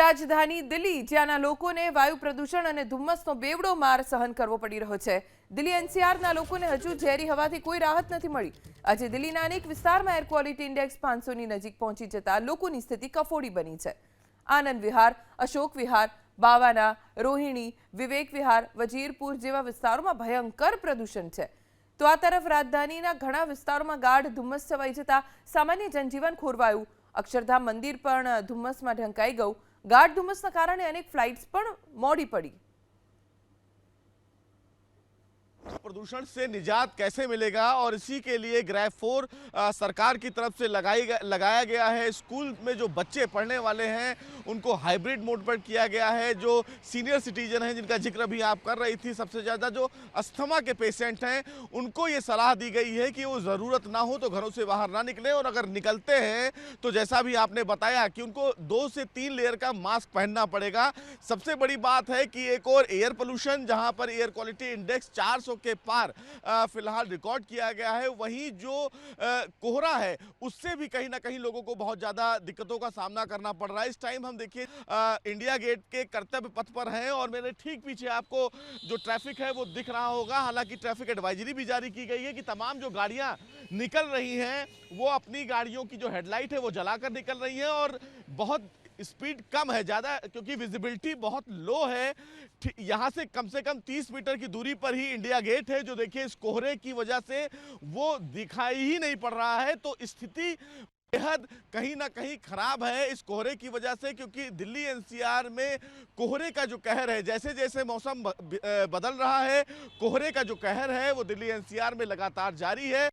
રાજધાની દિલ્હી, જ્યાંના લોકોને વાયુ પ્રદૂષણ અને ધુમ્મસનો બેવડો માર સહન કરવો પડી રહ્યો છે. દિલ્હી એનસીઆરના લોકોને હજુ ઝેરી હવાથી કોઈ રાહત નથી મળી. આજે દિલ્હીના અનેક વિસ્તારમાં એર ક્વોલિટી ઇન્ડેક્સ પાંચસોની નજીક પહોંચી જતા લોકોની સ્થિતિ કફોડી બની છે. આનંદ વિહાર, અશોક વિહાર, બાવાના, રોહિણી, વિવેક વિહાર, વજીરપુર જેવા વિસ્તારોમાં ભયંકર પ્રદૂષણ છે. તો આ તરફ રાજધાનીના ઘણા વિસ્તારોમાં ગાઢ ધુમ્મસ છવાઈ જતા સામાન્ય જનજીવન ખોરવાયું. અક્ષરધામ મંદિર પણ ધુમ્મસમાં ઢંકાઈ ગયું. ગાઢ ધુમ્મસના કારણે અનેક ફ્લાઇટ્સ પણ મોડી પડી. प्रदूषण से निजात कैसे मिलेगा? और इसी के लिए ग्रैफ फोर सरकार की तरफ़ से लगाई लगाया गया है। स्कूल में जो बच्चे पढ़ने वाले हैं, उनको हाइब्रिड मोड पर किया गया है। जो सीनियर सिटीजन हैं, जिनका ज़िक्र भी आप कर रही थी, सबसे ज़्यादा जो अस्थमा के पेशेंट हैं, उनको ये सलाह दी गई है कि वो ज़रूरत ना हो तो घरों से बाहर ना निकलें। और अगर निकलते हैं तो जैसा भी आपने बताया कि उनको दो से तीन लेयर का मास्क पहनना पड़ेगा। सबसे बड़ी बात है कि एक और एयर पोल्यूशन, जहाँ पर एयर क्वालिटी इंडेक्स 400 के पार फ़िलहाल रिकॉर्ड किया गया है। वहीं जो कोहरा है, उससे भी कहीं ना कहीं लोगों को बहुत ज़्यादा दिक्कतों का सामना करना पड़ रहा है। इस टाइम हम देखिए इंडिया गेट के कर्तव्य पथ पर हैं और मेरे ठीक पीछे आपको जो ट्रैफ़िक है वो दिख रहा होगा। हालाँकि ट्रैफ़िक एडवाइजरी भी जारी की गई है कि तमाम जो गाड़ियाँ निकल रही हैं, वो अपनी गाड़ियों की जो हेडलाइट है वो जलाकर निकल रही हैं और बहुत स्पीड कम है। ज़्यादा, क्योंकि विजिबिलिटी बहुत लो है। यहाँ से कम से कम 30 मीटर की दूरी पर ही इंडिया गेट है, जो देखिए इस कोहरे की वजह से वो दिखाई ही नहीं पड़ रहा है। तो स्थिति बेहद कहीं ना कहीं खराब है इस कोहरे की वजह से, क्योंकि दिल्ली एनसीआर में कोहरे का जो कहर है जैसे जैसे मौसम बदल रहा है, कोहरे का जो कहर है, वो दिल्ली एनसीआर में लगातार जारी है।